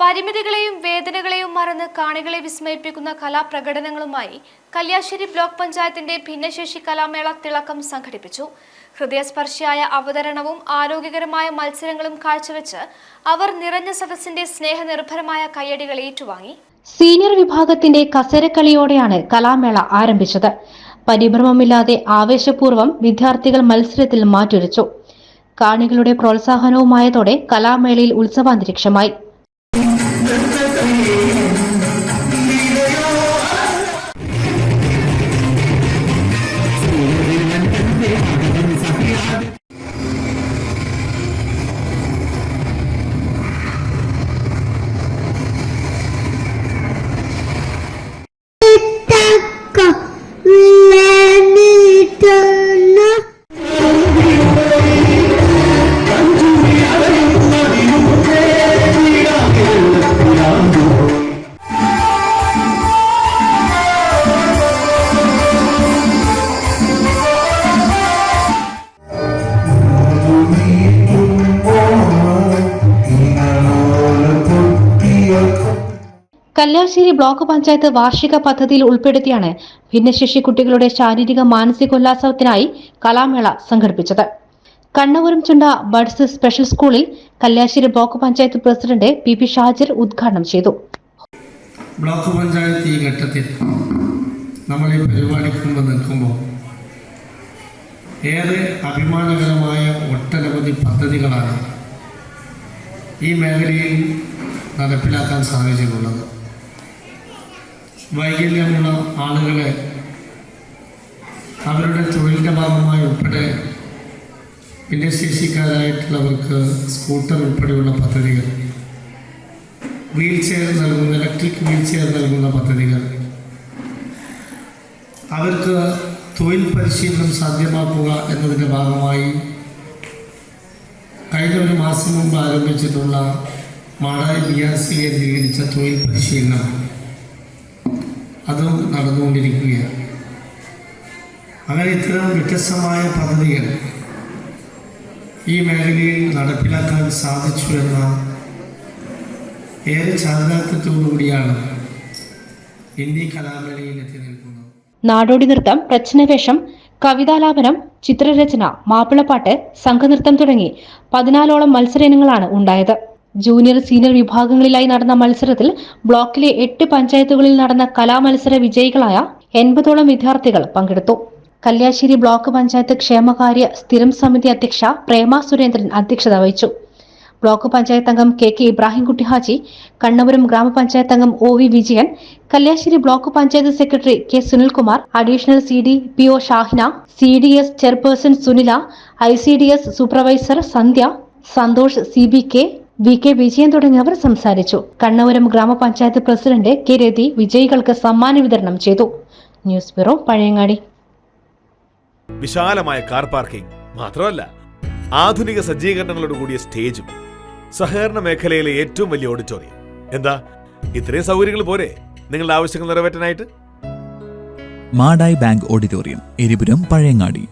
പരിമിതികളെയും വേദനകളെയും മറന്ന് കാണികളെ വിസ്മയിപ്പിക്കുന്ന കലാപ്രകടനങ്ങളുമായി കല്യാശ്ശേരി ബ്ലോക്ക് പഞ്ചായത്തിന്റെ ഭിന്നശേഷി കലാമേള തിളക്കം സംഘടിപ്പിച്ചു. ഹൃദയസ്പർശിയായ അവതരണവും ആരോഗ്യകരമായ മത്സരങ്ങളും കാഴ്ചവെച്ച് അവർ നിറഞ്ഞ സദസ്സിന്റെ സ്നേഹനിർഭരമായ കയ്യടികൾ ഏറ്റുവാങ്ങി. സീനിയർ വിഭാഗത്തിന്റെ കസരക്കളിയോടെയാണ് കലാമേള ആരംഭിച്ചത്. പരിഭ്രമമില്ലാതെ ആവേശപൂർവം വിദ്യാർത്ഥികൾ മത്സരത്തിൽ മാറ്റുരച്ചു. കാണികളുടെ പ്രോത്സാഹനവുമായതോടെ കലാമേളയിൽ ഉത്സവാന്തരീക്ഷമായി. കല്യാശ്ശേരി ബ്ലോക്ക് പഞ്ചായത്ത് വാർഷിക പദ്ധതിയിൽ ഉൾപ്പെടുത്തിയാണ് ഭിന്നശേഷി കുട്ടികളുടെ ശാരീരിക മാനസികോല്ലാസത്തിനായി കലാമേള സംഘടിപ്പിച്ചത്. കണ്ണപുരം ചുണ്ട ബഡ്സ് സ്പെഷ്യൽ സ്കൂളിൽ Kalliasseri block panchayat president P P Shajir ഉദ്ഘാടനം ചെയ്തു. ബ്ലോക്ക് പഞ്ചായത്ത് ഈ ഘട്ടത്തിൽ നമ്മൾ ഈ പരിപാടിക്കുമ്പോൾ നിൽക്കുമ്പോൾ ഏറെ അഭിമാനകരമായ ഒട്ടനവധി പദ്ധതികളാണ് ഈ മേഖലയിൽ നടപ്പിലാക്കാൻ സാധിച്ചിട്ടുള്ളത് വൈകല്യമുള്ള ആളുകളെ അവരുടെ തൊഴിലിന്റെ ഭാഗമായി ഉൾപ്പെടെ ഭിന്നശേഷിക്കാരായിട്ടുള്ളവർക്ക് സ്കൂട്ടർ ഉൾപ്പെടെയുള്ള പദ്ധതികൾ വീൽ ചെയർ നൽകുന്ന ഇലക്ട്രിക് വീൽ ചെയർ നൽകുന്ന പദ്ധതികൾ. അവർക്ക് തൊഴിൽ പരിശീലനം സാധ്യമാക്കുക എന്നതിന്റെ ഭാഗമായി കഴിഞ്ഞ ഒരു മാസം മുമ്പ് ആരംഭിച്ചിട്ടുള്ള മാടായി ബി കേന്ദ്രീകരിച്ച തൊഴിൽ പരിശീലനം. അതും നടന്നുകൊണ്ടിരിക്കുകയാണ്. അങ്ങനെ ഇത്തരം വ്യത്യസ്തമായ പദ്ധതികൾ ഈ മേഖലയിൽ നടപ്പിലാക്കാൻ സാധിച്ചു എന്ന ഏറെ ചാരിതാർത്ഥ്യത്തോടുകൂടിയാണ് ഇന്ത്യ കലാമേളയിൽ എത്തി നിൽക്കുന്നത്. നാടോടി നൃത്തം പ്രശ്നവേഷം കവിതാലാപനം ചിത്രരചന മാപ്പിളപ്പാട്ട് സംഘനൃത്തം തുടങ്ങി പതിനാലോളം മത്സര ഇനങ്ങളാണ് ഉണ്ടായത്. ജൂനിയർ സീനിയർ വിഭാഗങ്ങളിലായി നടന്ന മത്സരത്തിൽ ബ്ലോക്കിലെ എട്ട് പഞ്ചായത്തുകളിൽ നടന്ന കലാമത്സര വിജയികളായ എൺപതോളം വിദ്യാർത്ഥികൾ പങ്കെടുത്തു. കല്യാശ്ശേരി ബ്ലോക്ക് പഞ്ചായത്ത് ക്ഷേമകാര്യ സ്ഥിരം സമിതി അധ്യക്ഷ പ്രേമ സുരേന്ദ്രൻ അധ്യക്ഷത വഹിച്ചു. ബ്ലോക്ക് പഞ്ചായത്ത് അംഗം കെ കെ ഇബ്രാഹിംകുട്ടി ഹാജി കണ്ണപുരം ഗ്രാമപഞ്ചായത്ത് അംഗം O V Vijayan Kalliasseri block panchayat secretary K Sunilkumar additional C D P O Shahina C D S chairperson Sunila I C D S supervisor Sandhya Santhosh C B K V K Vijayan തുടങ്ങിയവർ സംസാരിച്ചു. കണ്ണപുരം ഗ്രാമപഞ്ചായത്ത് president K രതി വിജയികൾക്ക് സമ്മാന വിതരണം ചെയ്തു. News bureau Pazhayangadi. വിശാലമായ car parking മാത്രമല്ല ആധുനിക സജ്ജീകരണങ്ങളോട് കൂടിയ സ്റ്റേജും സഹകരണ മേഖലയിലെ ഏറ്റവും വലിയ ഓഡിറ്റോറിയം. എന്താ? ഇത്രയും സൗകര്യങ്ങൾ പോരെ? നിങ്ങളുടെ ആവശ്യങ്ങൾ നിറവേറ്റാനായിട്ട്? Madayi bank auditorium Eripuram Pazhayangadi.